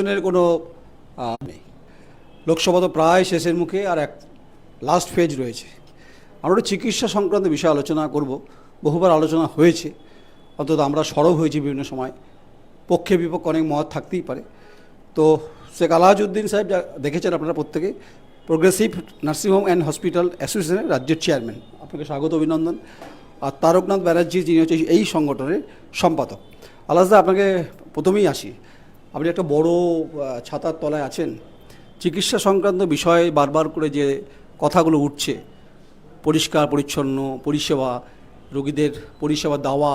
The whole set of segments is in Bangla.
নির্বাচনের কোনো নেই। লোকসভা তো প্রায় শেষের মুখে আর এক লাস্ট ফেজ রয়েছে। আমরা চিকিৎসা সংক্রান্ত বিষয়ে আলোচনা করব। বহুবার আলোচনা হয়েছে। অন্তত আমরা সরব হয়েছি বিভিন্ন সময়। পক্ষে বিপক্ষে অনেক মত থাকতেই পারে। তো শেখ আলাহাজউদ্দিন সাহেব যা দেখেছেন আপনারা প্রত্যেকে প্রোগ্রেসিভ নার্সিংহোম অ্যান্ড হসপিটাল অ্যাসোসিয়েশনের রাজ্যের চেয়ারম্যান আপনাকে স্বাগত, অভিনন্দন। আর তারকনাথ ব্যানার্জি, যিনি হচ্ছে এই সংগঠনের সম্পাদক। আলাদা আপনাকে প্রথমেই আসি। আপনি একটা বড় ছাতার তলায় আছেন, চিকিৎসা সংক্রান্ত বিষয়ে বারবার করে যে কথাগুলো উঠছে, পরিষ্কার, পরিচ্ছন্ন, পরিষেবা, রোগীদের পরিষেবা দেওয়া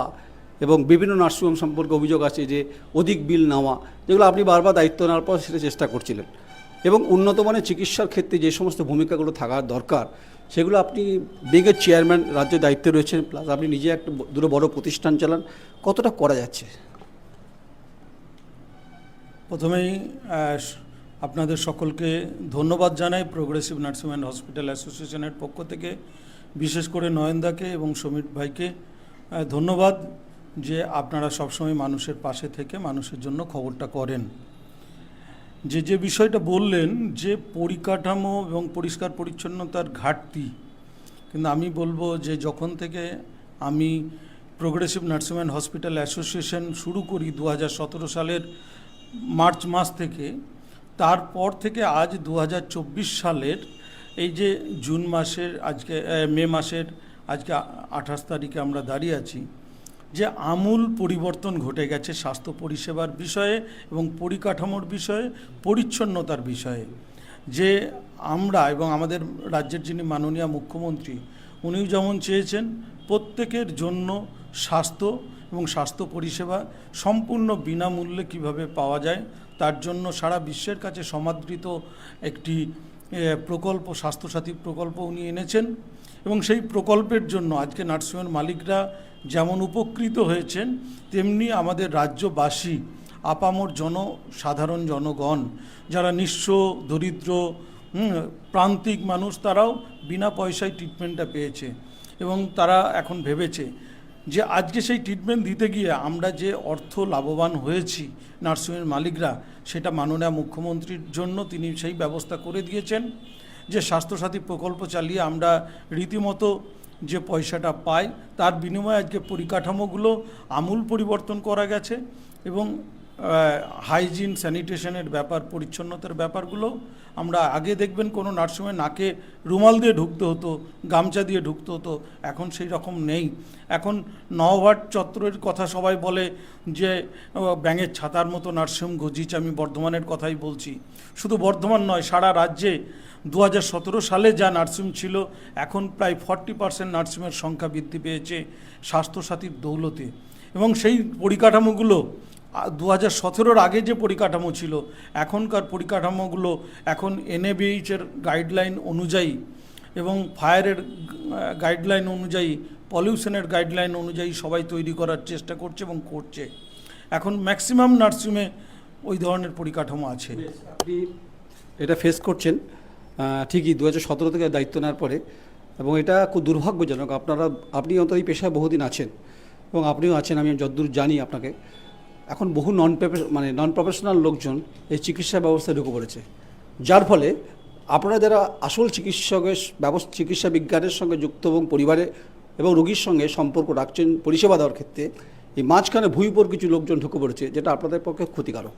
এবং বিভিন্ন নার্সিংহোম সম্পর্কে অভিযোগ আছে যে অধিক বিল নেওয়া, যেগুলো আপনি বারবার দায়িত্ব নেওয়ার পর সেটা চেষ্টা করছিলেন। এবং উন্নত মানের চিকিৎসার ক্ষেত্রে যে সমস্ত ভূমিকাগুলো থাকার দরকার, সেগুলো আপনি বিগের চেয়ারম্যান রাজ্যের দায়িত্বে রয়েছেন, প্লাস আপনি নিজে একটা দুটো বড় প্রতিষ্ঠান চালান, কতটা করা যাচ্ছে? প্রথমেই আপনাদের সকলকে ধন্যবাদ জানাই প্রোগ্রেসিভ নার্সিং অ্যান্ড হসপিটাল অ্যাসোসিয়েশনের পক্ষ থেকে, বিশেষ করে নয়নদাকে এবং সমীর ভাইকে ধন্যবাদ যে আপনারা সবসময় মানুষের পাশে থেকে মানুষের জন্য খবরটা করেন। যে যে বিষয়টা বললেন যে পরিকাঠামো এবং পরিষ্কার পরিচ্ছন্নতার ঘাটতি, কিন্তু আমি বলব যে যখন থেকে আমি progressive nursing and hospital association শুরু করি দু হাজার সতেরো সালের মার্চ মাস থেকে, তারপর থেকে আজ দু হাজার চব্বিশ সালের এই যে জুন মাসের আজকে মে মাসের আজকে আঠাশ তারিখে আমরা দাঁড়িয়ে আছি, যে আমূল পরিবর্তন ঘটে গেছে স্বাস্থ্য পরিষেবার বিষয়ে এবং পরিকাঠামোর বিষয়ে, পরিচ্ছন্নতার বিষয়ে। যে আমরা এবং আমাদের রাজ্যের যিনি মাননীয় মুখ্যমন্ত্রী, উনিও যেমন চেয়েছেন, প্রত্যেকের জন্য স্বাস্থ্য এবং স্বাস্থ্য পরিষেবা সম্পূর্ণ বিনামূল্যে কীভাবে পাওয়া যায়, তার জন্য সারা বিশ্বের কাছে সমাদৃত একটি প্রকল্প, স্বাস্থ্যসাথী প্রকল্প উনি এনেছেন। এবং সেই প্রকল্পের জন্য আজকে নার্সিংহোমের মালিকরা যেমন উপকৃত হয়েছেন, তেমনি আমাদের রাজ্যবাসী, আপামর জনসাধারণ জনগণ, যারা নিঃস্ব, দরিদ্র প্রান্তিক মানুষ, তারাও বিনা পয়সায় ট্রিটমেন্টটা পেয়েছে। এবং তারা এখন ভেবেছে যে আজকে সেই ট্রিটমেন্ট দিতে গিয়ে আমরা যে অর্থ লাভবান হয়েছি নার্সিংহোমের মালিকরা, সেটা মাননীয় মুখ্যমন্ত্রীর জন্য তিনি সেই ব্যবস্থা করে দিয়েছেন যে স্বাস্থ্যসাথী প্রকল্প চালিয়ে আমরা রীতিমতো যে পয়সাটা পাই, তার বিনিময়ে আজকে পরিকাঠামোগুলো আমূল পরিবর্তন করা গেছে এবং হাইজিন স্যানিটেশনের ব্যাপার, পরিচ্ছন্নতার ব্যাপারগুলো আমরা আগে দেখবেন কোনো নার্সিংহোমে নাকে রুমাল দিয়ে ঢুকতে হতো, গামছা দিয়ে ঢুকতে হতো, এখন সেই রকম নেই। এখন নওভাট চত্বরের কথা সবাই বলে যে ব্যাঙের ছাতার মতো নার্সিংহোম গজিয়েছে, আমি বর্ধমানের কথাই বলছি। শুধু বর্ধমান নয়, সারা রাজ্যে দু হাজার সতেরো সালে যা নার্সিং ছিল, এখন প্রায় ফর্টি পার্সেন্ট নার্সিংয়ের সংখ্যা বৃদ্ধি পেয়েছে স্বাস্থ্যসাথীর দৌলতে। এবং সেই পরিকাঠামোগুলো দু হাজার সতেরোর আগে যে পরিকাঠামো ছিল, এখনকার পরিকাঠামোগুলো এখন এনএবিএইচের গাইডলাইন অনুযায়ী এবং ফায়ারের গাইডলাইন অনুযায়ী পলিউশনের গাইডলাইন অনুযায়ী সবাই তৈরি করার চেষ্টা করছে এবং করছে। এখন ম্যাক্সিমাম নার্সিংয়ে ওই ধরনের পরিকাঠামো আছে। আপনি এটা ফেস করছেন ঠিকই দু হাজার সতেরো থেকে দায়িত্ব নেওয়ার পরে এবং এটা খুব দুর্ভাগ্যজনক। আপনারা, আপনি অন্তত এই পেশায় বহুদিন আছেন এবং আপনিও আছেন, আমি যতদূর জানি আপনাকে। এখন বহু নন মানে নন প্রফেশনাল লোকজন এই চিকিৎসা ব্যবস্থায় ঢুকে পড়েছে। যার ফলে আপনারা যারা আসল চিকিৎসকের ব্যবস্থা চিকিৎসা বিজ্ঞানের সঙ্গে যুক্ত এবং পরিবারে এবং রোগীর সঙ্গে সম্পর্ক রাখছেন, পরিষেবা দেওয়ার ক্ষেত্রে এই মাঝখানে ভূমিপর কিছু লোকজন ঢুকে পড়েছে, যেটা আপনাদের পক্ষে ক্ষতিকারক।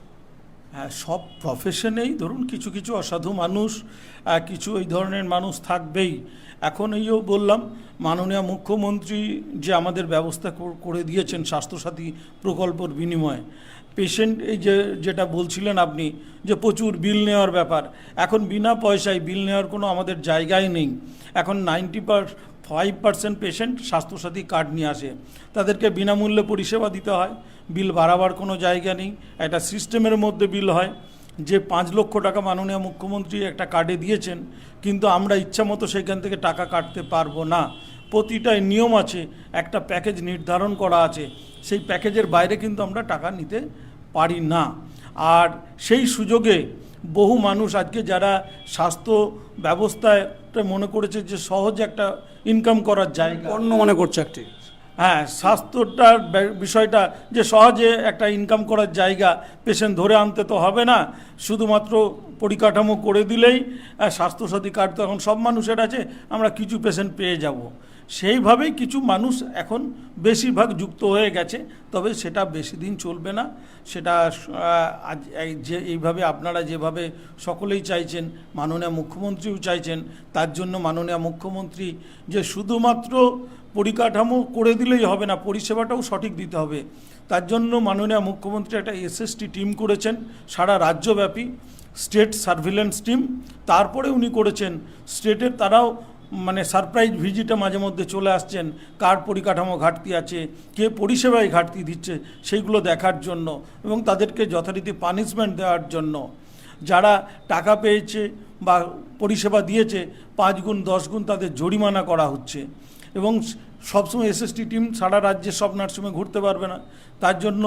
সব প্রফেশনেই ধরুন কিছু কিছু অসাধু মানুষ কিছু এই ধরনের মানুষ থাকবেই। এখন এইও বললাম, মাননীয় মুখ্যমন্ত্রী যে আমাদের ব্যবস্থা করে দিয়েছেন স্বাস্থ্যসাথী প্রকল্পর বিনিময়ে। পেশেন্ট এই যে, যেটা বলছিলেন আপনি, যে প্রচুর বিল নেওয়ার ব্যাপার। এখন বিনা পয়সায় বিল নেওয়ার কোনো আমাদের জায়গায় নেই। এখন ninety five percent patient Swasthya Sathi card নিয়ে আসে। তাদেরকে বিনামূল্যে পরিষেবা দিতে হয়। বিল বাড়াবার কোনো জায়গা নেই। একটা সিস্টেমের মধ্যে বিল হয় যে পাঁচ লক্ষ টাকা মাননীয় মুখ্যমন্ত্রী একটা কার্ডে দিয়েছেন, কিন্তু আমরা ইচ্ছা মতো সেখান থেকে টাকা কাটতে পারব না। প্রতিটায় নিয়ম আছে, একটা প্যাকেজ নির্ধারণ করা আছে। সেই প্যাকেজের বাইরে কিন্তু আমরা টাকা নিতে পারি না। আর সেই সুযোগে বহু মানুষ আজকে যারা স্বাস্থ্য ব্যবস্থায় মনে করেছে যে সহজে একটা ইনকাম করার জায়গা। অন্য মনে করছে একটি। হ্যাঁ স্বাস্থ্যটার বিষয়টা যে সহজে একটা ইনকাম করার জায়গা পেশেন্ট ধরে আনতে তো হবে না শুধুমাত্র পরিকাঠামো করে দিলেই স্বাস্থ্যসাথী কার্ড তো এখন সব মানুষের আছে আমরা কিছু পেশেন্ট পেয়ে যাব। সেইভাবেই কিছু মানুষ এখন বেশিরভাগ যুক্ত হয়ে গেছে, তবে সেটা বেশি দিন চলবে না। সেটা আজ যে, এইভাবে আপনারা যেভাবে সকলেই চাইছেন, মাননীয় মুখ্যমন্ত্রীও চাইছেন, তার জন্য মাননীয় মুখ্যমন্ত্রী যে শুধুমাত্র পরিকাঠামো করে দিলেই হবে না, পরিষেবাটাও সঠিক দিতে হবে। তার জন্য মাননীয় মুখ্যমন্ত্রী একটা এসএসটি টিম করেছেন, সারা রাজ্যব্যাপী, স্টেট সার্ভিলেন্স টিম। তারপরে উনি করেছেন, স্টেটের তারাও মানে সারপ্রাইজ ভিজিটে মাঝে মধ্যে চলে আসছেন, কার পরিকাঠামো ঘাটতি আছে, কে পরিষেবায় ঘাটতি দিচ্ছে, সেইগুলো দেখার জন্য এবং তাদেরকে যথারীতি পানিশমেন্ট দেওয়ার জন্য। যারা টাকা পেয়েছে বা পরিষেবা দিয়েছে, পাঁচ গুণ, দশ গুণ তাদের জরিমানা করা হচ্ছে। এবং সবসময় এসএসটি টিম সারা রাজ্যে সব নার্সিংহোমে ঘুরতে পারবে না। তার জন্য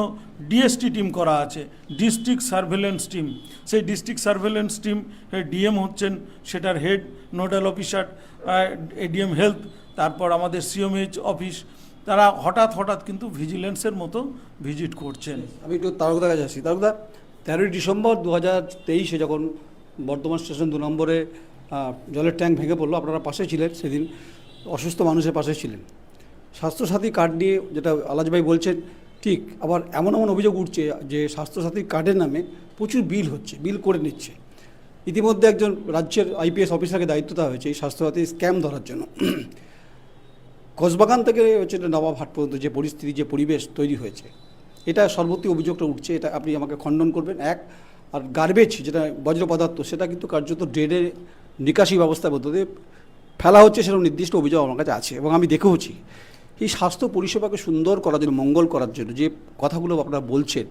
ডিএসটি টিম করা আছে ডিস্ট্রিক্ট সার্ভেলেন্স টিম সেই ডিস্ট্রিক্ট সার্ভেলেন্স টিম ডিএম হচ্ছেন, সেটার head nodal officer ADM health তারপর আমাদের সিএমএইচ অফিস তারা হঠাৎ হঠাৎ কিন্তু ভিজিলেন্সের মতো ভিজিট করছেন। আমি একটু তারকদার কাছে আসি তারকদা, তেরোই ডিসেম্বর দু হাজার তেইশে যখন বর্ধমান স্টেশন দু নম্বরে জলের ট্যাঙ্ক ভেঙে পড়ল, আপনারা পাশে ছিলেন সেদিন, অসুস্থ মানুষের পাশে ছিলেন। স্বাস্থ্যসাথী কার্ড নিয়ে যেটা আলাজভাই বলছেন, ঠিক, আবার এমন এমন অভিযোগ উঠছে যে স্বাস্থ্যসাথী কার্ডের নামে প্রচুর বিল হচ্ছে, বিল করে নিচ্ছে। ইতিমধ্যে একজন রাজ্যের আইপিএস অফিসারকে দায়িত্ব দেওয়া হয়েছে এই স্বাস্থ্যসাথী স্ক্যাম ধরার জন্য। কসবাগান থেকে হচ্ছে নবাব হাট পর্যন্ত যে পরিস্থিতি, যে পরিবেশ তৈরি হয়েছে, এটা সর্বত্র অভিযোগটা উঠছে, এটা আপনি আমাকে খণ্ডন করবেন। এক, আর গার্বেজ যেটা বজ্র পদার্থ, সেটা কিন্তু কার্যত ড্রেনের নিকাশি ব্যবস্থার মধ্য দিয়ে ফেলা হচ্ছে সেরকম নির্দিষ্ট অভিযোগ আমার কাছে আছে এবং আমি দেখেওছি। এই স্বাস্থ্য পরিষেবাকে সুন্দর করার জন্য, মঙ্গল করার জন্য যে কথাগুলো আপনারা বলছেন,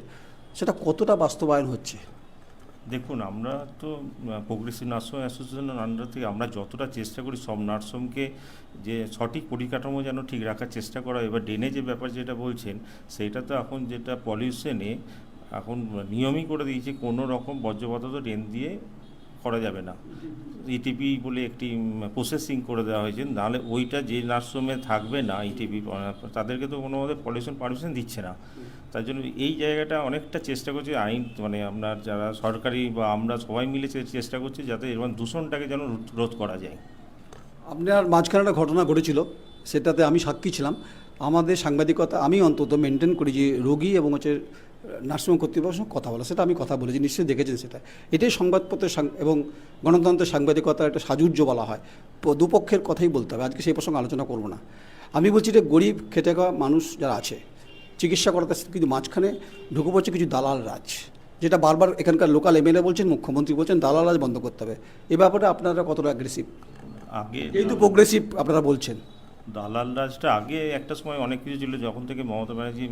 সেটা কতটা বাস্তবায়ন হচ্ছে? দেখুন, আমরা তো প্রোগ্রেসিভ নার্সিং অ্যাসোসিয়েশনের আন্ডার থেকে আমরা যতটা চেষ্টা করি সব নার্সিংকে যে সঠিক পরিকাঠামো যেন ঠিক রাখার চেষ্টা করা, এবার ড্রেনে যে ব্যাপার যেটা বলছেন সেটা তো এখন যেটা পলিউশনে এখন নিয়মই করে দিয়েছে, কোনো রকম বর্জ্য পদার্থ ড্রেন দিয়ে করা যাবে না। ইটিপি বলে একটি প্রসেসিং করে দেওয়া হয়েছে, নাহলে ওইটা যে নার্সরুমে থাকবে না ইটিপি তাদেরকে তো কোনোভাবে পলিউশন পারমিশন দিচ্ছে না। তার জন্য এই জায়গাটা অনেকটা চেষ্টা করছি, আইন মানে আপনার যারা সরকারি বা আমরা সবাই মিলে চেষ্টা করছি যাতে এরকম দূষণটাকে যেন রোধ- করা যায়। আপনার মাঝখানে একটা ঘটনা ঘটেছিল, সেটাতে আমি সাক্ষী ছিলাম। আমাদের সাংবাদিকতা, আমি অন্তত মেনটেন করি যে রোগী এবং হচ্ছে নার্সিংহোম কর্তৃপক্ষের সঙ্গে কথা বলা, সেটা আমি কথা বলেছি, নিশ্চয়ই দেখেছেন সেটা। এটাই সংবাদপত্রের এবং গণতন্ত্রের সাংবাদিকতার একটা সাজুর্য বলা হয়। দুপক্ষের কথাই বলতে হবে, আজকে সেই প্রসঙ্গে আলোচনা করব না। আমি বলছি যে গরিব, খেটে মানুষ যারা আছে চিকিৎসা করাতে কিন্তু মাঝখানে ঢুকে পড়ছে কিছু দালাল রাজ যেটা বারবার এখানকার লোকাল এমএলএ বলছেন মুখ্যমন্ত্রী বলছেন দালাল রাজ বন্ধ করতে হবে। এ ব্যাপারে আপনারা কতটা অ্যাগ্রেসিভ আগে যেহেতু প্রোগ্রেসিভ আপনারা বলছেন। দালাল রাজটা আগে একটা সময় অনেক কিছু ছিল যখন থেকে মমতা ব্যানার্জি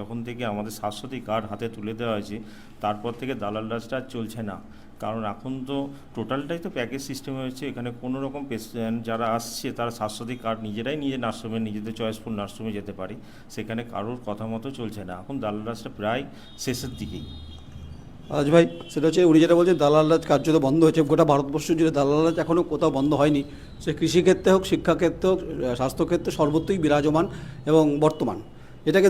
যখন থেকে আমাদের স্বাস্থ্যসাথী কার্ড হাতে তুলে দেওয়া হয়েছে তারপর থেকে দালাল রাজটা চলছে না। কারণ এখন তো টোটালটাই তো প্যাকেজ সিস্টেম হয়েছে, এখানে কোনো রকম পেশেন্ট যারা আসছে, তারা স্বাস্থ্যসাথী কার্ড নিজেরাই নিজের নার্সরুমে নিজেদের চয়েসফুল নার্সরুমে যেতে পারে। সেখানে কারোর কথা মতো চলছে না। এখন দালাল রাজটা প্রায় শেষের দিকেই। আজ ভাই, সেটা হচ্ছে উনি যেটা বলছেন, দালাল রাজ কার্যত বন্ধ হয়েছে। গোটা ভারতবর্ষ জুড়ে দালাল রাজ এখনও কোথাও বন্ধ হয়নি। সে কৃষিক্ষেত্রে হোক, শিক্ষাক্ষেত্রে হোক, স্বাস্থ্যক্ষেত্রে সর্বত্রই বিরাজমান এবং বর্তমান। এটাকে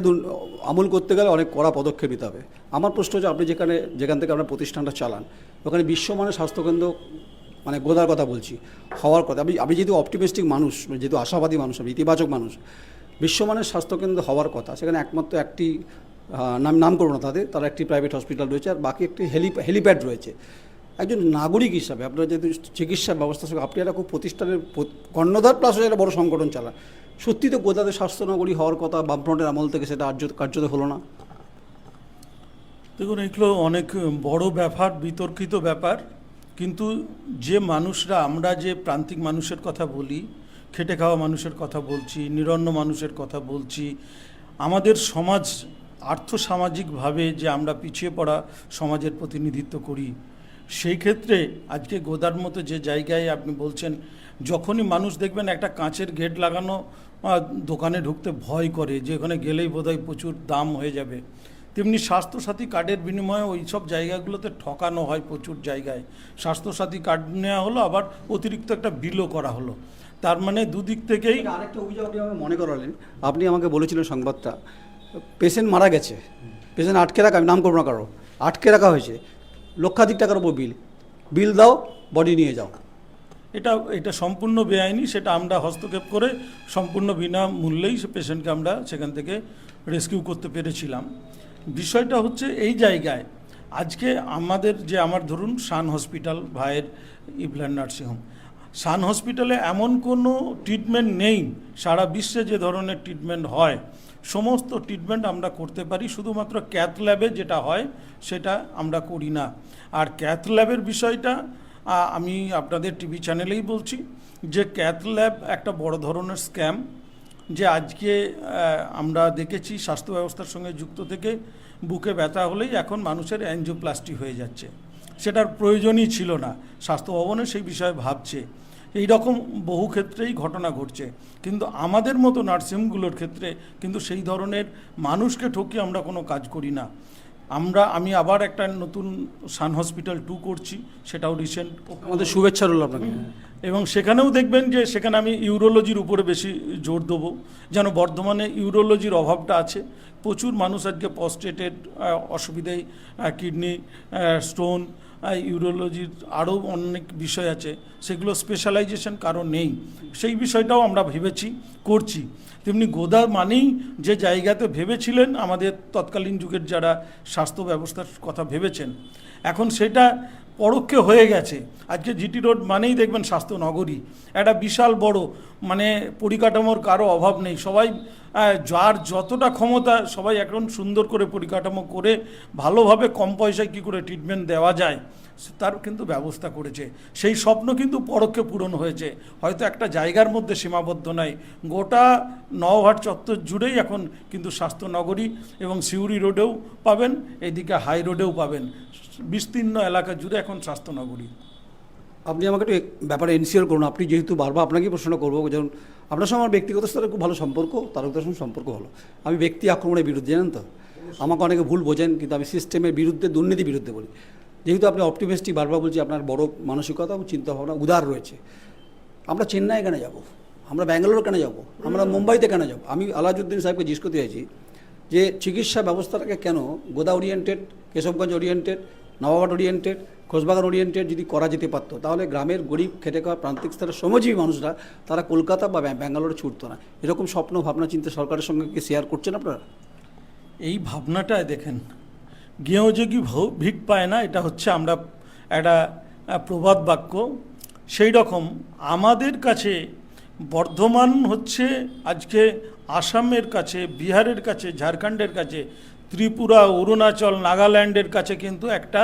আমূল করতে গেলে অনেক কড়া পদক্ষেপ নিতে হবে। আমার প্রশ্ন হচ্ছে, আপনি যেখানে যেখান থেকে আপনার প্রতিষ্ঠানটা চালান, ওখানে বিশ্বমানের স্বাস্থ্যকেন্দ্র মানে গোদার কথা বলছি, হওয়ার কথা। আমি আমি যেহেতু অপটিমিস্টিক মানুষ মানে যেহেতু আশাবাদী মানুষ, আপনি ইতিবাচক মানুষ বিশ্বমানের স্বাস্থ্যকেন্দ্র হওয়ার কথা, সেখানে একমাত্র একটি নাম নাম করব না তাদের, তারা একটি প্রাইভেট হসপিটাল রয়েছে, আর বাকি একটি হেলি হেলিপ্যাড রয়েছে। একজন নাগরিক হিসাবে আপনার যেহেতু চিকিৎসা ব্যবস্থা আপনি একটা খুব প্রতিষ্ঠানের কর্ণধার প্লাস একটা বড় সংগঠন চালান। সত্যি তো গোদাদের স্বাস্থ্যনগরী হওয়ার কথা বামফ্রন্টের আমল থেকে সেটা আর্য কার্যত হলো না। দেখুন, এগুলো অনেক বড় ব্যাপার, বিতর্কিত ব্যাপার। কিন্তু যে মানুষরা, আমরা যে প্রান্তিক মানুষের কথা বলি, খেটে খাওয়া মানুষের কথা বলছি, নিরন্ন মানুষের কথা বলছি, আমাদের সমাজ আর্থসামাজিকভাবে যে আমরা পিছিয়ে পড়া সমাজের প্রতিনিধিত্ব করি সেই ক্ষেত্রে আজকে গোদার মতো যে জায়গায় আপনি বলছেন, যখনই মানুষ দেখবেন একটা কাঁচের গেট লাগানো দোকানে ঢুকতে ভয় করে, যে ওখানে গেলেই বোধহয় প্রচুর দাম হয়ে যাবে। তেমনি স্বাস্থ্যসাথী কার্ডের বিনিময়ে ওই সব জায়গাগুলোতে ঠকানো হয় প্রচুর জায়গায়। স্বাস্থ্যসাথী কার্ড নেওয়া হলো, আবার অতিরিক্ত একটা বিলও করা হলো। তার মানে দুদিক থেকেই আরেকটা অভিযোগ আমাকে মনে করালেন। আপনি আমাকে বলেছিলেন সংবাদটা। পেশেন্ট মারা গেছে। পেশেন্ট আটকে রাখা, আমি নাম করব না কারও, আটকে রাখা হয়েছে। লক্ষাধিক টাকার উপর বিল। বিল দাও, বডি নিয়ে যাও। এটা এটা সম্পূর্ণ বেআইনি, সেটা আমরা হস্তক্ষেপ করে সম্পূর্ণ বিনামূল্যেই সে পেশেন্টকে আমরা সেখান থেকে রেস্কিউ করতে পেরেছিলাম। বিষয়টা হচ্ছে এই জায়গায়, আজকে আমাদের যে, আমার ধরুন সান হসপিটাল ভাইয়ের ইবলান নার্সিংহোম সান হসপিটালে এমন কোনো ট্রিটমেন্ট নেই, সারা বিশ্বে যে ধরনের ট্রিটমেন্ট হয় সমস্ত ট্রিটমেন্ট আমরা করতে পারি, শুধুমাত্র ক্যাথ ল্যাবে যেটা হয় সেটা আমরা করি না। আর ক্যাথ ল্যাবের বিষয়টা আমি আপনাদের টিভি চ্যানেলেই বলছি, যে ক্যাথ ল্যাব একটা বড় ধরনের স্ক্যাম যে আজকে আমরা দেখেছি স্বাস্থ্য ব্যবস্থার সঙ্গে যুক্ত থেকে বুকে ব্যথা হলেই এখন মানুষের অ্যানজিওপ্লাস্টি হয়ে যাচ্ছে। সেটার প্রয়োজনই ছিল না। স্বাস্থ্য ভবনে সেই বিষয়ে ভাবছে। এই রকম বহু ক্ষেত্রেই ঘটনা ঘটছে। কিন্তু আমাদের মতো নার্সিংহোমগুলোর ক্ষেত্রে কিন্তু সেই ধরনের মানুষকে ঠকিয়ে আমরা কোনো কাজ করি না। আমরা আমি আবার একটা নতুন সান হসপিটাল টু করছি সেটাও রিসেন্ট আমাদের শুভেচ্ছা রইল আপনাকে। এবং সেখানেও দেখবেন যে সেখানে আমি ইউরোলজির উপরে বেশি জোর দেবো। যেন বর্ধমানে ইউরোলজির অভাবটা আছে। প্রচুর মানুষ আজকে পস্টেটেড অসুবিধায় কিডনি স্টোন ইউরোলজির আরও অনেক বিষয় আছে, সেগুলো স্পেশালাইজেশন কারও নেই। সেই বিষয়টাও আমরা ভেবেছি, করছি। তেমনি গোদা মানেই যে জায়গাতে ভেবেছিলেন, আমাদের তৎকালীন যুগের যারা স্বাস্থ্য ব্যবস্থার কথা ভেবেছেন, এখন সেটা পরোক্ষে হয়ে গেছে। আজকে জিটি রোড মানেই দেখবেন স্বাস্থ্য নগরী। একটা বিশাল বড় মানে পরিকাঠামোর কারও অভাব নেই। সবাই যার যতটা ক্ষমতা সবাই এখন সুন্দর করে পরিকাঠামো করে ভালোভাবে কম পয়সায় কী করে ট্রিটমেন্ট দেওয়া যায় তার কিন্তু ব্যবস্থা করেছে। সেই স্বপ্ন কিন্তু পরোক্ষে পূরণ হয়েছে। হয়তো একটা জায়গার মধ্যে সীমাবদ্ধ নয় গোটা নওহাট চত্বর জুড়েই এখন কিন্তু স্বাস্থ্য নগরী এবং সিউড়ি রোডেও পাবেন, এদিকে হাই রোডেও পাবেন। বিস্তীর্ণ এলাকা জুড়ে এখন স্বাস্থ্য নগরী। আপনি আমাকে একটু ব্যাপারে এনসিওর করুন। আপনি যেহেতু বারবার আপনাকেই প্রশ্ন করব, যেমন আপনার সঙ্গে আমার ব্যক্তিগত স্তরে খুব ভালো সম্পর্ক, তারকদার সঙ্গে সম্পর্ক ভালো আমি ব্যক্তি আক্রমণের বিরুদ্ধে, জানেন তো? আমাকে অনেকে ভুল বোঝেন, কিন্তু আমি সিস্টেমের বিরুদ্ধে, দুর্নীতির বিরুদ্ধে বলি। যেহেতু আপনি অপটিমিস্টিক বারবার বলছি আপনার বড় মানসিকতা এবং চিন্তাভাবনা উদার রয়েছে। আমরা চেন্নাই কেন যাব? আমরা ব্যাঙ্গালোর কেন যাব? আমরা মুম্বাইতে কেন যাব? আমি আলাজউদ্দিন সাহেবকে জিজ্ঞেস করতে চাইছি যে, চিকিৎসা ব্যবস্থাটাকে কেন গোদা oriented Keshabganj oriented Nababat oriented Khosbagan oriented যদি করা যেতে পারতো, তাহলে গ্রামের গরিব, খেটে খাওয়া প্রান্তিক স্তরের শ্রমজীবী মানুষরা তারা কলকাতা বা ব্যাঙ্গালোরে ছুটতো না। এরকম স্বপ্ন, ভাবনা, চিন্তা সরকারের সঙ্গে কি শেয়ার করছেন আপনারা? এই ভাবনাটায় দেখেন গেঁয়ো যোগী ভিক পায় না, এটা হচ্ছে আমরা একটা প্রবাদ বাক্য। সেই রকম আমাদের কাছে বর্ধমান হচ্ছে আজকে আসামের কাছে, বিহারের কাছে, ঝাড়খণ্ডের কাছে, ত্রিপুরা, অরুণাচল, নাগাল্যান্ডের কাছে কিন্তু একটা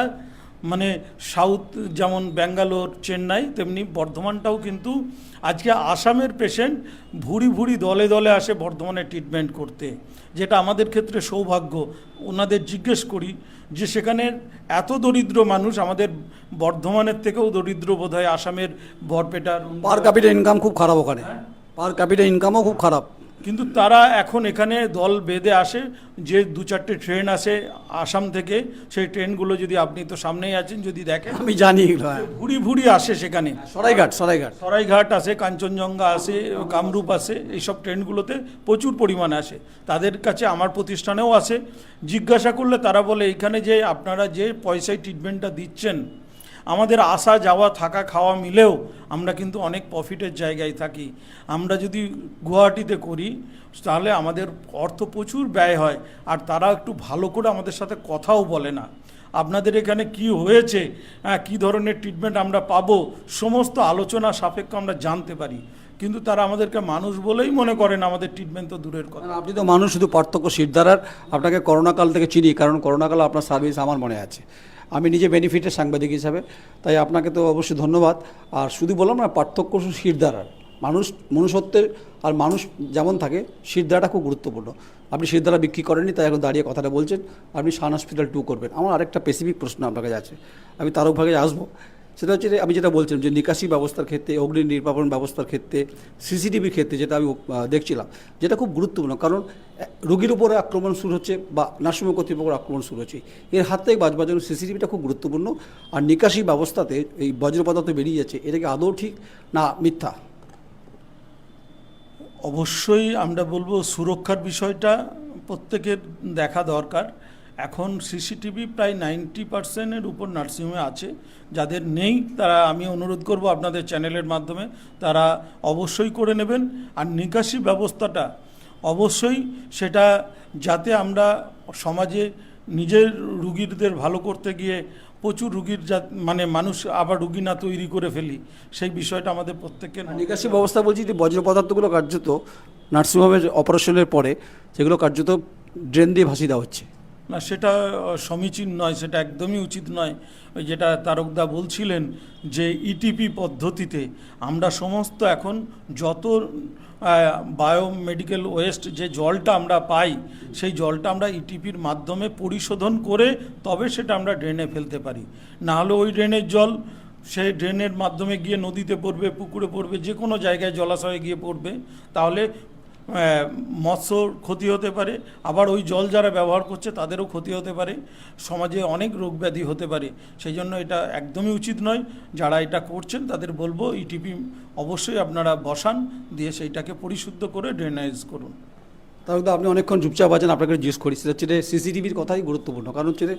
মানে সাউথ যেমন ব্যাঙ্গালোর চেন্নাই তেমনি বর্ধমানটাও কিন্তু আজকে আসামের পেশেন্ট ভুরি ভুরি দলে দলে আসে বর্ধমানে ট্রিটমেন্ট করতে। যেটা আমাদের ক্ষেত্রে সৌভাগ্য। ওনাদের জিজ্ঞেস করি যে সেখানে এত দরিদ্র মানুষ আমাদের বর্ধমানের থেকেও দরিদ্র বোধ হয় আসামের বরপেটার পার ক্যাপিটাল ইনকাম খুব খারাপ ওখানে। পার ক্যাপিটাল ইনকামও খুব খারাপ। কিন্তু তারা এখন এখানে দল বেঁধে আসে যে দু চারটে ট্রেন আসে আসাম থেকে সেই ট্রেনগুলো যদি আপনি তো সামনেই আছেন যদি দেখেন। আমি জানি হ্যাঁ। ভুরি ভুরি আসে সেখানে। সরাইঘাট সরাইঘাট। সরাইঘাট আসে কাঞ্চনজঙ্ঘা আসে কামরূপ আসে এইসব ট্রেনগুলোতে প্রচুর পরিমাণে আসে। তাদের কাছে আমার প্রতিষ্ঠানেও আসে। জিজ্ঞাসা করলে তারা বলে এইখানে যে আপনারা যে পয়সায় ট্রিটমেন্টটা দিচ্ছেন আমাদের আসা যাওয়া থাকা খাওয়া মিলেও আমরা কিন্তু অনেক প্রফিটের জায়গায় থাকি। আমরা যদি গুয়াহাটিতে করি তাহলে আমাদের অর্থ প্রচুর ব্যয় হয় আর তারা একটু ভালো করে আমাদের সাথে কথাও বলে না। আপনাদের এখানে কি হয়েছে হ্যাঁ, কি ধরনের ট্রিটমেন্ট আমরা পাবো সমস্ত আলোচনা সাপেক্ষ আমরা জানতে পারি। কিন্তু তারা আমাদেরকে মানুষ বলেই মনে করেন আমাদের ট্রিটমেন্ট তো দূরের কথা। আপনি তো মানুষ শুধু পার্থক্য সিদ্ধারার আপনাকে করোনাকাল থেকে চিনি কারণ করোনাকালে আপনার সার্ভিস আমার মনে আছে। আমি নিজে বেনিফিটের সাংবাদিক হিসাবে, তাই আপনাকে তো অবশ্যই ধন্যবাদ। আর শুধু বললাম না, পার্থক্য শিরদারার মানুষ, মনুষ্যত্বের আর মানুষ যেমন থাকে শিরদারাটা খুব গুরুত্বপূর্ণ। আপনি শিরদারা বিক্রি করেননি, তাই এখন দাঁড়িয়ে কথাটা বলছেন। আপনি সান হসপিটাল টু করবেন। আমার আরেকটা স্পেসিফিক প্রশ্ন আপনার কাছে আছে। আমি তার ভাগে আসব। সেটা হচ্ছে আমি যেটা বলছিলাম যে নিকাশি ব্যবস্থার ক্ষেত্রে, অগ্নি নির্বাপন ব্যবস্থার ক্ষেত্রে সিসিটিভির ক্ষেত্রে যেটা আমি দেখছিলাম, যেটা খুব গুরুত্বপূর্ণ। কারণ রোগীর উপরে আক্রমণ শুরু হচ্ছে বা নার্সিংহোম কর্তৃপক্ষের আক্রমণ শুরু হচ্ছে। এর হাত থেকে বাঁচবার জন্য সিসিটিভিটা খুব গুরুত্বপূর্ণ। আর নিকাশি ব্যবস্থাতে এই বজ্র পদার্থ বেরিয়ে যাচ্ছে। এটা কি আদৌ ঠিক না মিথ্যা? অবশ্যই আমরা বলব সুরক্ষার বিষয়টা প্রত্যেকের দেখা দরকার। এখন সিসিটিভি প্রায় নাইনটি পার্সেন্টের উপর নার্সিংহোমে আছে। যাদের নেই, তারা আমি অনুরোধ করব আপনাদের চ্যানেলের মাধ্যমে, তারা অবশ্যই করে নেবেন। আর নিকাশি ব্যবস্থাটা অবশ্যই সেটা যাতে আমরা সমাজে নিজের রুগীদের ভালো করতে গিয়ে প্রচুর রুগীর যা মানে মানুষ আবার রুগী না তৈরি করে ফেলি, সেই বিষয়টা আমাদের প্রত্যেকের আর নিকাশি ব্যবস্থা বলছি যে বজ্র পদার্থগুলো কার্যত নার্সিংহোমের অপারেশনের পরে, সেগুলো কার্যত ড্রেন দিয়ে ভাসিয়ে দেওয়া হচ্ছে। না, সেটা সমীচীন নয়, সেটা একদমই উচিত নয়। ওই যেটা তারকদা বলছিলেন যে ইটিপি পদ্ধতিতে আমরা সমস্ত এখন যত বায়োমেডিক্যাল ওয়েস্ট যে জলটা আমরা পাই, সেই জলটা আমরা ইটিপির মাধ্যমে পরিশোধন করে তবে সেটা আমরা ড্রেনে ফেলতে পারি। না হলে ওই ড্রেনের জল সেই ড্রেনের মাধ্যমে গিয়ে নদীতে পড়বে, পুকুরে পড়বে, যে কোনো জায়গায় জলাশয়ে গিয়ে পড়বে, তাহলে আহ, মৎস্যর ক্ষতি হতে পারে আবার ওই জল যারা ব্যবহার করছে তাদেরও ক্ষতি হতে পারে সমাজে অনেক রোগ ব্যাধি হতে পারে সেই জন্য এটা একদমই উচিত নয়। যারা এটা করছেন তাদের বলব এই ইটিপি অবশ্যই আপনারা বসান দিয়ে সেইটাকে পরিশুদ্ধ করে ড্রেনাইজ করুন। তাহলে তো আপনি অনেকক্ষণ চুপচাপ আছেন আপনাকে জিজ্ঞেস করি সেটা হচ্ছে যে সিসিটিভির কথাই গুরুত্বপূর্ণ কারণ হচ্ছে যে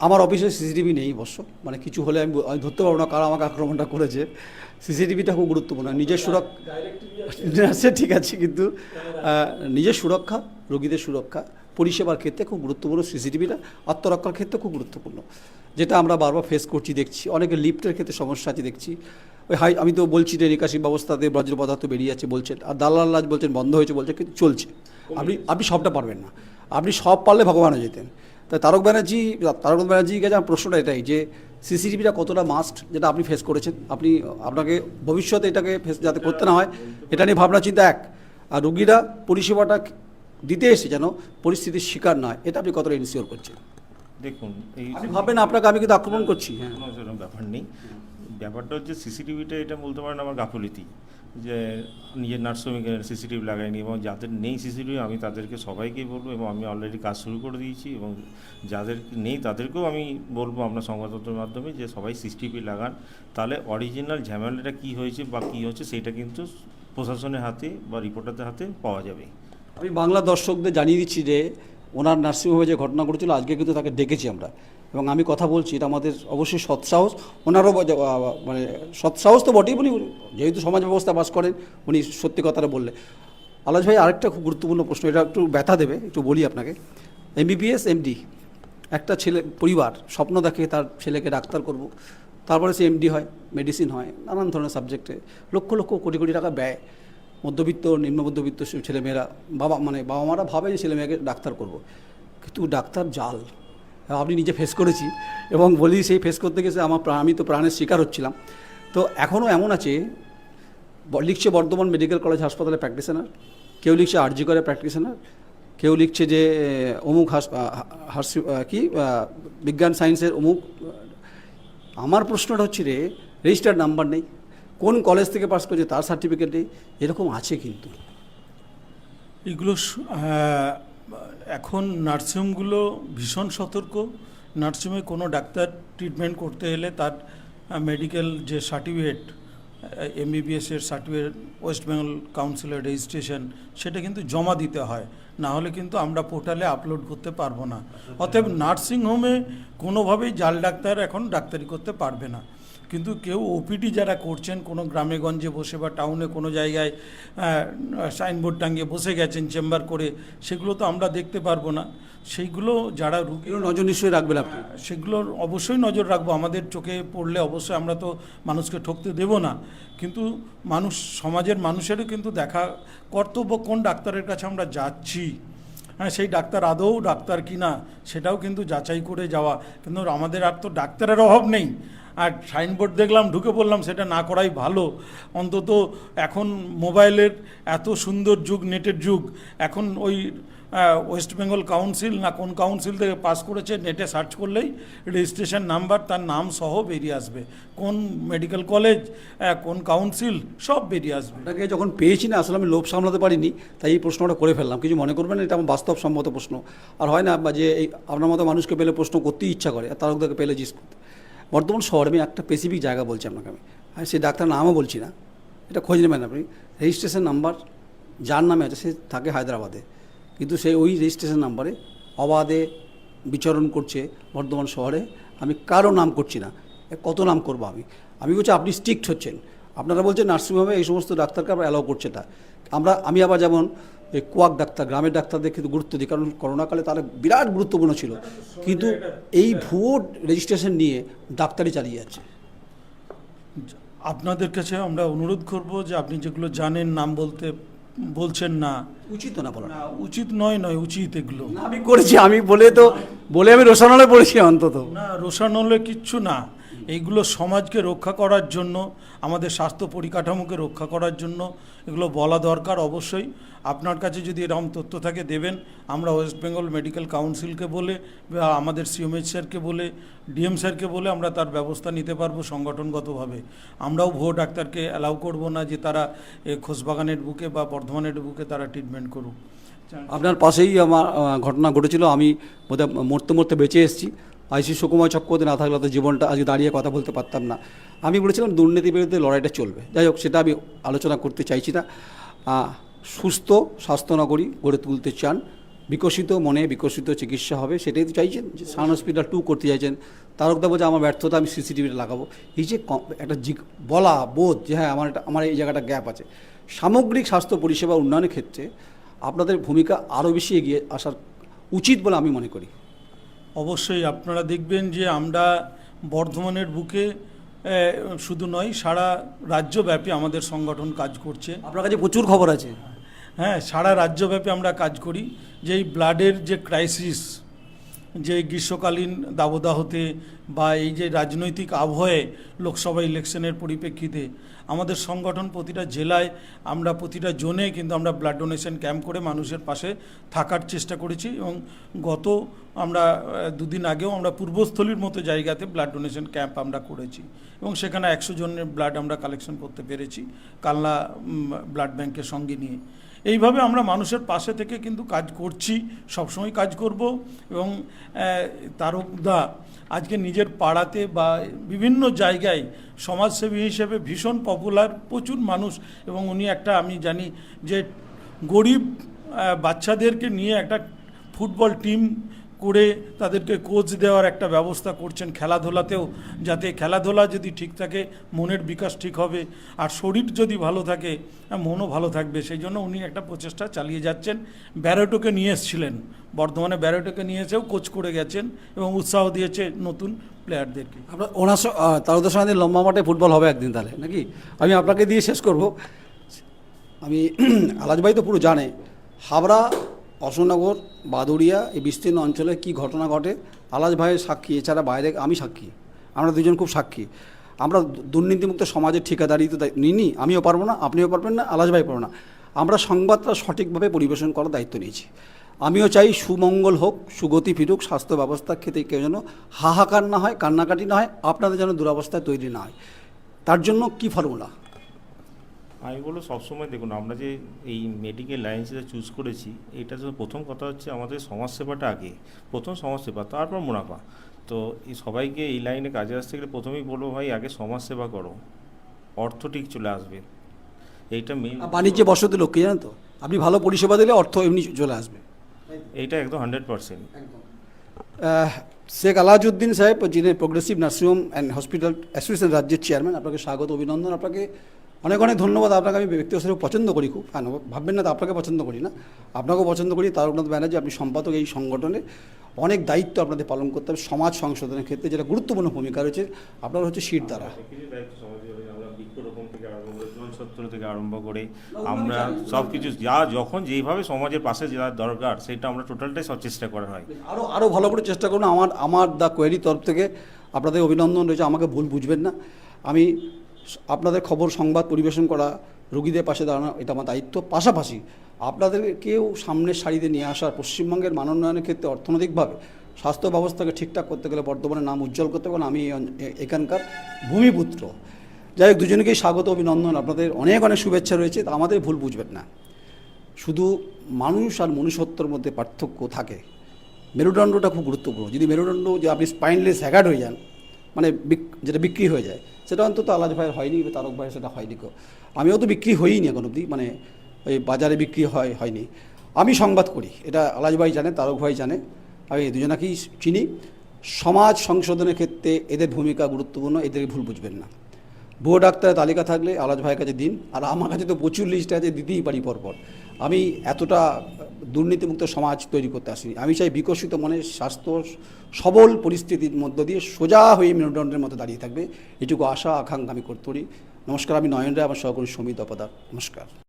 আমার অফিসে সিসিটিভি নেই অবশ্য মানে কিছু হলে আমি আমি ধরতে পারব না কারা আমাকে আক্রমণটা করেছে। সিসিটিভিটা খুব গুরুত্বপূর্ণ নিজের সুরক্ষা সে ঠিক আছে কিন্তু নিজের সুরক্ষা রোগীদের সুরক্ষা পরিষেবার ক্ষেত্রে খুব গুরুত্বপূর্ণ সিসিটিভিটা আত্মরক্ষার ক্ষেত্রে খুব গুরুত্বপূর্ণ। যেটা আমরা বারবার ফেস করছি দেখছি অনেকে লিফটের ক্ষেত্রে সমস্যা আছে দেখছি। ওই হাই আমি তো বলছি যে নিকাশি ব্যবস্থাতে বজ্র পদার্থ বেরিয়ে যাচ্ছে বলছেন। আর দালাল রাজ বলছেন বন্ধ হয়েছে বলছে কিন্তু চলছে। আপনি আপনি সবটা পারবেন না। আপনি সব পারলে ভগবানও যেতেন। তাই তারক ব্যানার্জি তারক ব্যানার্জির কাছে আমার প্রশ্নটা এটাই যে সিসিটিভিটা কতটা মাস্ট যেটা আপনি ফেস করেছেন? আপনি আপনাকে ভবিষ্যতে এটাকে ফেস যাতে করতে না হয় এটা নিয়ে ভাবনা চিন্তা এক। আর রুগীরা পরিষেবাটা দিতে এসে যেন পরিস্থিতির শিকার নয় এটা আপনি কতটা ইনসিওর করছেন? দেখুন এই আপনি ভাববেন আপনাকে আমি কিন্তু আক্রমণ করছি হ্যাঁ। ব্যাপার নেই। ব্যাপারটা হচ্ছে সিসিটিভিটা এটা বলতে পারেন আমার গাফলিতি, যে নিজের নার্সিংহোমে সিসিটিভি লাগাইনি এবং যাদের নেই সিসিটিভি আমি তাদেরকে সবাইকেই বলব এবং আমি অলরেডি কাজ শুরু করে দিয়েছি এবং যাদের নেই তাদেরকেও আমি বলব আপনার সংবাদপত্রের মাধ্যমে যে সবাই সিসিটিভি লাগান। তাহলে অরিজিনাল ঝামেলাটা কী হয়েছে বা কী হচ্ছে সেটা কিন্তু প্রশাসনের হাতে বা রিপোর্টারদের হাতে পাওয়া যাবে। আমি বাংলা দর্শকদের জানিয়ে দিচ্ছি যে ওনার নার্সিংহোমে যে ঘটনা ঘটেছিল, আজকে কিন্তু তাকে ডেকেছি আমরা। এবং আমি কথা বলছি, এটা আমাদের অবশ্যই সৎসাহস ওনারও মানে সৎসাহস তো বটেই, উনি যেহেতু সমাজ ব্যবস্থা বাস করেন, উনি সত্যি কথাটা বললে আলাজ ভাই, আরেকটা খুব গুরুত্বপূর্ণ প্রশ্ন, এটা একটু ব্যথা দেবে, একটু বলি আপনাকে। এমবিবিএস, এমডি, একটা ছেলে, পরিবার, স্বপ্ন দেখে তার ছেলেকে ডাক্তার করব। তারপরে সে এমডি হয়, মেডিসিন হয়, নানান ধরনের সাবজেক্টে, লক্ষ লক্ষ কোটি কোটি টাকা ব্যয়। মধ্যবিত্ত, নিম্ন মধ্যবিত্ত ছেলেমেয়েরা, বাবা মানে বাবা মারা ভাবে যে ছেলে মেয়েকে ডাক্তার করব। কিন্তু ডাক্তার জাল। আপনি নিজে ফেস করেছি এবং বলি সেই ফেস করতে গেছে আমার আমি তো প্রাণের শিকার হচ্ছিলাম। তো এখনও এমন আছে লিখছে বর্ধমান মেডিকেল কলেজ হাসপাতালে প্র্যাকটিশনার কেউ লিখছে আরজি করে প্র্যাকটিশনার কেউ লিখছে যে অমুক হাস কি বিজ্ঞান সায়েন্সের অমুক আমার প্রশ্নটা হচ্ছে রে রেজিস্টার্ড নাম্বার নেই কোন কলেজ থেকে পাস করেছে তার সার্টিফিকেট নেই এরকম আছে কিন্তু। এগুলো আহ, এখন নার্সিংহোমগুলো ভীষণ সতর্ক। নার্সিংহোমে কোনো ডাক্তার ট্রিটমেন্ট করতে এলে তার মেডিকেল যে সার্টিফিকেট এমবিবিএসের সার্টিফিকেট ওয়েস্ট বেঙ্গল কাউন্সিলের রেজিস্ট্রেশন সেটা কিন্তু জমা দিতে হয়। না হলে কিন্তু আমরা পোর্টালে আপলোড করতে পারব না। অতএব নার্সিংহোমে কোনোভাবেই জাল ডাক্তার এখন ডাক্তারি করতে পারবে না। কিন্তু কেউ ওপিডি যারা করছেন কোনো গ্রামে গঞ্জে বসে বা টাউনে কোনো জায়গায় সাইনবোর্ড টাঙিয়ে বসে গেছেন চেম্বার করে সেগুলো তো আমরা দেখতে পারব না। সেইগুলো যারা রুগী নজর নিশ্চয়ই রাখবেন আপনি। সেগুলোর অবশ্যই নজর রাখব। আমাদের চোখে পড়লে অবশ্যই আমরা তো মানুষকে ঠকতে দেব না। কিন্তু মানুষ সমাজের মানুষেরও কিন্তু দেখা কর্তব্য কোন ডাক্তারের কাছে আমরা যাচ্ছি? হ্যাঁ সেই ডাক্তার আদৌ ডাক্তার কি না সেটাও কিন্তু যাচাই করে যাওয়া। কিন্তু আমাদের আর তো ডাক্তারের অভাব নেই। আর সাইনবোর্ড দেখলাম, ঢুকে পড়লাম, সেটা না করাই ভালো। অন্তত এখন মোবাইলের এত সুন্দর যুগ, নেটের যুগ, এখন ওই ওয়েস্ট বেঙ্গল কাউন্সিল না কোন কাউন্সিল থেকে পাস করেছে, নেটে সার্চ করলেই রেজিস্ট্রেশন নাম্বার, তার নাম সহ বেরিয়ে আসবে। কোন মেডিকেল কলেজ কোন কাউন্সিল, সব বেরিয়ে আসবে। আপনাকে যখন পেয়েছি না, আসলে আমি লোভ সামলাতে পারিনি, তাই এই প্রশ্নটা করে ফেললাম। কিছু মনে করবেন এটা আমার বাস্তবসম্মত প্রশ্ন। আর হয় না যে এই আপনার মতো মানুষকে পেলে প্রশ্ন করতেই ইচ্ছা করে, আর তারকদাকে পেলে জিজ্ঞেস করতে। বর্তমান শহরে আমি একটা স্পেসিফিক জায়গা বলছি আপনাকে আমি। আর সেই ডাক্তার নামও বলছি না। এটা খোঁজ নেবেন আপনি। রেজিস্ট্রেশন নাম্বার যার নামে আছে সে থাকে হায়দ্রাবাদে। কিন্তু সেই ওই রেজিস্ট্রেশন নাম্বারে অবাধে বিচরণ করছে বর্ধমান শহরে। আমি কারও নাম করছি না। কত নাম করব আমি? আমি বলছি আপনি স্ট্রিক্ট হচ্ছেন। আপনারা বলছেন নার্সিংহোমে এই সমস্ত ডাক্তারকে আমরা অ্যালাউ করছে না আমরা, আমি আবার যেমন এই কোয়াক ডাক্তার গ্রামের ডাক্তারদের কিন্তু গুরুত্ব দিই কারণ করোনাকালে তারা বিরাট গুরুত্বপূর্ণ ছিল। কিন্তু এই ভুয়ো রেজিস্ট্রেশন নিয়ে ডাক্তারি চালিয়ে যাচ্ছে। আপনাদের কাছে আমরা অনুরোধ করব যে আপনি যেগুলো জানেন নাম বলতে বলছেন না। উচিত না বলা উচিত নয় নয় উচিত এগুলো। আমি করেছি আমি বলে তো বলে আমি রোশানলে পড়েছি অন্তত। না রোশানলে কিচ্ছু না। এইগুলো সমাজকে রক্ষা করার জন্য, আমাদের স্বাস্থ্য পরিকাঠামোকে রক্ষা করার জন্য, এগুলো বলা দরকার অবশ্যই। আপনার কাছে যদি এরকম তথ্য থাকে দেবেন, আমরা ওয়েস্ট বেঙ্গল মেডিকেল কাউন্সিলকে বলে, বা আমাদের সিএমএইচ স্যারকে বলে ডিএম স্যারকে বলে আমরা তার ব্যবস্থা নিতে পারব সংগঠনগতভাবে। আমরাও ভুয়ো ডাক্তারকে অ্যালাউ করব না যে তারা খোসবাগানের বুকে বা বর্ধমানের বুকে তারা ট্রিটমেন্ট করুক। আপনার পাশেই আমার ঘটনা ঘটেছিল, আমি বোধহয় মরতে মরতে বেঁচে এসেছি। আইসি সুকুমার চক্রবর্তী না থাকলে তো জীবনটা আজকে দাঁড়িয়ে কথা বলতে পারতাম না। আমি বলেছিলাম দুর্নীতির বিরুদ্ধে লড়াইটা চলবে। যাই হোক, সেটা আমি আলোচনা করতে চাইছি না। সুস্থ স্বাস্থ্যনগরী গড়ে তুলতে চান। বিকশিত মনে বিকশিত চিকিৎসা হবে, সেটাই তো চাইছেন। যে সান হসপিটাল টু করতে চাইছেন। তারকদা বলছে, আমার ব্যর্থতা আমি সিসিটিভিটা লাগাবো। এই যে একটা বলা, বোধ যে হ্যাঁ আমার আমার এই জায়গাটা গ্যাপ আছে। সামগ্রিক স্বাস্থ্য পরিষেবা উন্নয়নের ক্ষেত্রে আপনাদের ভূমিকা আরও বেশি এগিয়ে আসার উচিত বলে আমি মনে করি। অবশ্যই আপনারা দেখবেন যে আমরা বর্ধমানের বুকে শুধু নয় সারা রাজ্যব্যাপী আমাদের সংগঠন কাজ করছে। আপনার কাছে প্রচুর খবর আছে। হ্যাঁ সারা রাজ্যব্যাপী আমরা কাজ করি। যে এই ব্লাডের যে ক্রাইসিস যে গ্রীষ্মকালীন দাবদাহতে বা এই যে রাজনৈতিক আবহে লোকসভা ইলেকশনের পরিপ্রেক্ষিতে আমাদের সংগঠন প্রতিটা জেলায় আমরা প্রতিটা জোনে কিন্তু আমরা ব্লাড ডোনেশন ক্যাম্প করে মানুষের পাশে থাকার চেষ্টা করেছি এবং গত আমরা দুদিন আগেও আমরা পূর্বস্থলীর মতো জায়গাতে ব্লাড ডোনেশন ক্যাম্প আমরা করেছি এবং সেখানে একশো জনের ব্লাড আমরা কালেকশন করতে পেরেছি, কালনা ব্লাড ব্যাংকের সঙ্গে নিয়ে। এইভাবে আমরা মানুষের পাশে থেকে কিন্তু কাজ করছি, সবসময় কাজ করব এবং তারকদা আজকে নিজের পাড়াতে বা বিভিন্ন জায়গায় সমাজসেবী হিসেবে ভীষণ পপুলার প্রচুর মানুষ এবং উনি একটা আমি জানি যে গরিব বাচ্চাদেরকে নিয়ে একটা ফুটবল টিম করে তাদেরকে কোচ দেওয়ার একটা ব্যবস্থা করছেন খেলাধুলাতেও, যাতে খেলাধুলা যদি ঠিক থাকে, মনের বিকাশ ঠিক হবে, আর শরীর যদি ভালো থাকে মনও ভালো থাকবে। সেই জন্য উনি একটা প্রচেষ্টা চালিয়ে যাচ্ছেন। ব্যারোটোকে নিয়ে এসেছিলেন। বর্ধমানে ব্যারোটোকে নিয়ে এসেও কোচ করে গেছেন এবং উৎসাহ দিয়েছে নতুন প্লেয়ারদেরকে। আপনার ওনার তারকদার সঙ্গে লম্বা মাঠে ফুটবল হবে একদিন তাহলে, নাকি? আমি আপনাকে দিয়ে শেষ করব। আমি আলাজভাই তো পুরো জানে, হাবড়া অশোকনগর, বাদুড়িয়া এই বিস্তীর্ণ অঞ্চলে কি ঘটনা ঘটে? আলাজ ভাইয়ের সাক্ষী, এছাড়া বাইরে আমি সাক্ষী। আমরা দুজন খুব সাক্ষী। আমরা দুর্নীতিমুক্ত সমাজের ঠিকাদারি তো নিইনি আমিও পারব না, আপনিও পারবেন না, আলাজ ভাই পারব না। আমরা সংবাদটা সঠিকভাবে পরিবেশন করার দায়িত্ব নিয়েছি। আমিও চাই সুমঙ্গল হোক, সুগতি ফিরুক, স্বাস্থ্য ব্যবস্থার ক্ষেত্রে কেউ যেন হাহাকার না হয়, কান্নাকাটি না হয়, আপনাদের যেন দুরবস্থায় তৈরি না হয়। তার জন্য কি ফর্মুলা? আমি বলব সবসময় দেখুন আমরা যে এই মেডিকেল লাইন যেটা চুজ করেছি এটা তো প্রথম কথা হচ্ছে আমাদের সমাজসেবাটা আগে প্রথম সমাজসেবা তারপর মুনাফা। তো এই সবাইকে এই লাইনে কাজে আসতে গেলে প্রথমেই বলব ভাই আগে সমাজসেবা করো অর্থ ঠিক চলে আসবে। এইটা মেন বাণিজ্য বসতি লোককে জানেন তো? আপনি ভালো পরিষেবা দিলে অর্থ এমনি চলে আসবে। এইটা একদম হান্ড্রেড পার্সেন্ট শেখ আলাজউদ্দিন সাহেব যিনি progressive nursing home and hospital association রাজ্যের চেয়ারম্যান আপনাকে স্বাগত অভিনন্দন। আপনাকে অনেক অনেক ধন্যবাদ আপনাকে আমি ব্যক্তিগত হিসেবে পছন্দ করি খুব। কেন ভাববেন না তো আপনাকে পছন্দ করি না। আপনাকেও পছন্দ করি তারকনাথ ব্যানার্জি আপনি সম্পাদক এই সংগঠনে। অনেক দায়িত্ব আপনাদের পালন করতে হবে সমাজ সংশোধনের ক্ষেত্রে যেটা গুরুত্বপূর্ণ ভূমিকা রয়েছে। আপনার হচ্ছে সিট দ্বারা। থেকে আরম্ভ করে আমরা সব কিছু যা যখন যেইভাবে সমাজের পাশে যা দরকার সেটা আমরা টোটালটাই সব চেষ্টা করা হয়। আরও আরও ভালো করে চেষ্টা করুন। আমার আমার দ্য কোয়েরি তরফ থেকে আপনাদের অভিনন্দন রয়েছে। আমাকে ভুল বুঝবেন না। আমি আপনাদের খবর, সংবাদ পরিবেশন করা, রোগীদের পাশে দাঁড়ানো, এটা আমার দায়িত্ব। পাশাপাশি আপনাদেরকেও সামনের সারিতে নিয়ে আসার পশ্চিমবঙ্গের মানোন্নয়নের ক্ষেত্রে অর্থনৈতিকভাবে স্বাস্থ্য ব্যবস্থাকে ঠিকঠাক করতে গেলে বর্ধমানের নাম উজ্জ্বল করতে পারেন আমি এখানকার ভূমিপুত্র। যাই হোক, দুজনকেই স্বাগত, অভিনন্দন। আপনাদের অনেক অনেক শুভেচ্ছা রয়েছে, তা আমাদের ভুল বুঝবেন না। শুধু মানুষ আর মনুষ্যত্বর মধ্যে পার্থক্য থাকে। মেরুদণ্ডটা খুব গুরুত্বপূর্ণ। যদি মেরুদণ্ড যে আপনি স্পাইনলেস হ্যাগার্ড হয়ে যান মানে যেটা বিক্রি হয়ে যায়, সেটা অন্তত আলাজ ভাইয়ের হয়নি, বা তারক ভাইয়ের সেটা হয়নি কো আমিও তো বিক্রি হইনি এখন অবধি মানে ওই বাজারে বিক্রি হয়, হয়নি। আমি সংবাদ করি, এটা আলাজ ভাই জানে, তারক ভাই জানে, আমি এই দুজনাকেই চিনি। সমাজ সংশোধনের ক্ষেত্রে এদের ভূমিকা গুরুত্বপূর্ণ, এদের ভুল বুঝবেন না। ভুয়ো ডাক্তারের তালিকা থাকলে আলাজ ভাইয়ের কাছে দিন, আর আমার কাছে তো প্রচুর লিস্ট আছে, দিতেই পারি পরপর। আমি এতটা দুর্নীতিমুক্ত সমাজ তৈরি করতে আসিনি। আমি চাই বিকশিত মনে স্বাস্থ্য সবল পরিস্থিতির মধ্য দিয়ে সোজা হয়ে মেরুদণ্ডের মতো দাঁড়িয়ে থাকবে। এটুকু আশা, আকাঙ্ক্ষা আমি করতে পারি। নমস্কার, আমি নয়ন রায় আমার সহকর্মী সমিত অপদার নমস্কার।